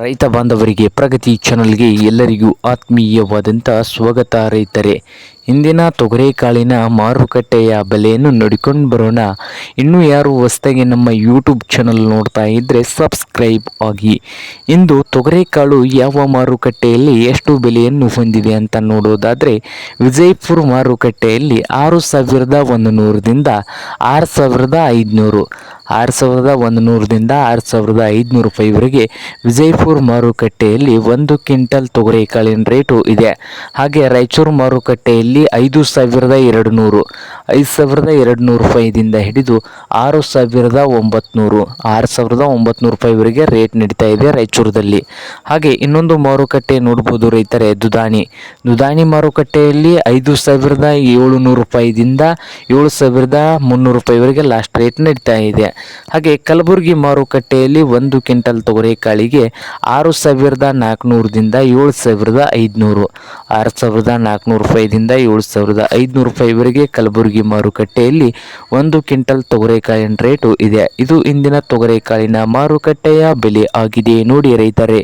ರೈತ ಬಾಂಧವರಿಗೆ ಪ್ರಗತಿ ಚಾನಲ್ಗೆ ಎಲ್ಲರಿಗೂ ಆತ್ಮೀಯವಾದಂಥ ಸ್ವಾಗತ ರೈತರೆ. ಇಂದಿನ ತೊಗರೆಕಾಳಿನ ಮಾರುಕಟ್ಟೆಯ ಬೆಲೆಯನ್ನು ನೋಡಿಕೊಂಡು ಬರೋಣ. ಇನ್ನೂ ಯಾರು ಹೊಸದಾಗಿ ನಮ್ಮ ಯೂಟ್ಯೂಬ್ ಚಾನಲ್ ನೋಡ್ತಾ ಇದ್ದರೆ ಸಬ್ಸ್ಕ್ರೈಬ್ ಆಗಿ. ಇಂದು ತೊಗರೆಕಾಳು ಯಾವ ಮಾರುಕಟ್ಟೆಯಲ್ಲಿ ಎಷ್ಟು ಬೆಲೆಯನ್ನು ಹೊಂದಿದೆ ಅಂತ ನೋಡೋದಾದರೆ, ವಿಜಯಪುರ ಮಾರುಕಟ್ಟೆಯಲ್ಲಿ ಆರು ಸಾವಿರದ ಒಂದು ನೂರರಿಂದ ಆರು ಸಾವಿರದ ಐದುನೂರು. ಆರು ಸಾವಿರದ ಒಂದು ನೂರರಿಂದ ಆರು ಸಾವಿರದ ಐದುನೂರು ರೂಪಾಯಿವರೆಗೆ ವಿಜಯಪುರ ಮಾರುಕಟ್ಟೆಯಲ್ಲಿ ಒಂದು ಕ್ವಿಂಟಲ್ ತೊಗರೆಕಾಳಿನ ರೇಟು ಇದೆ. ಹಾಗೆ ರಾಯಚೂರು ಮಾರುಕಟ್ಟೆಯಲ್ಲಿ ಐದು ಸಾವಿರದ ಎರಡು ನೂರು ಐದು ಸಾವಿರದ ಎರಡು ನೂರು ರೂಪಾಯಿದಿಂದ ಹಿಡಿದು ಆರು ಸಾವಿರದ ಒಂಬತ್ನೂರು, ಆರು ಸಾವಿರದ ಒಂಬತ್ನೂರು ರೂಪಾಯಿವರೆಗೆ ರೇಟ್ ನಡೀತಾ ಇದೆ ರಾಯಚೂರದಲ್ಲಿ. ಹಾಗೆ ಇನ್ನೊಂದು ಮಾರುಕಟ್ಟೆ ನೋಡ್ಬೋದು ರೈತರೆ ದುದಾನಿ ದುದಾನಿ ಮಾರುಕಟ್ಟೆಯಲ್ಲಿ ಐದು ಸಾವಿರದ ಏಳುನೂರು ರೂಪಾಯಿದಿಂದ ಏಳು ಸಾವಿರದ ಮುನ್ನೂರು ರೂಪಾಯಿವರೆಗೆ ಲಾಸ್ಟ್ ರೇಟ್ ನಡೀತಾ ಇದೆ. ಹಾಗೆ ಕಲಬುರಗಿ ಮಾರುಕಟ್ಟೆಯಲ್ಲಿ ಒಂದು ಕ್ವಿಂಟಲ್ ತೊಗರಿಕಾಳಿಗೆ ಆರು ಸಾವಿರದ ನಾಲ್ಕುನೂರದಿಂದ ಏಳು ಸಾವಿರದ ಐದುನೂರು, ಆರು ಸಾವಿರದ ನಾಲ್ಕುನೂರು ರೂಪಾಯಿದಿಂದ ಏಳು ಸಾವಿರದ ಐದುನೂರು ರೂಪಾಯಿವರೆಗೆ ಕಲಬುರಗಿ ಮಾರುಕಟ್ಟೆಯಲ್ಲಿ ಒಂದು ಕ್ವಿಂಟಲ್ ತೊಗರಿಕಾಳಿನ ರೇಟು ಇದೆ. ಇದು ಇಂದಿನ ತೊಗರೆಕಾಳಿನ ಮಾರುಕಟ್ಟೆಯ ಬೆಲೆ ಆಗಿದೆ. ನೋಡಿ ರೈತರೇ.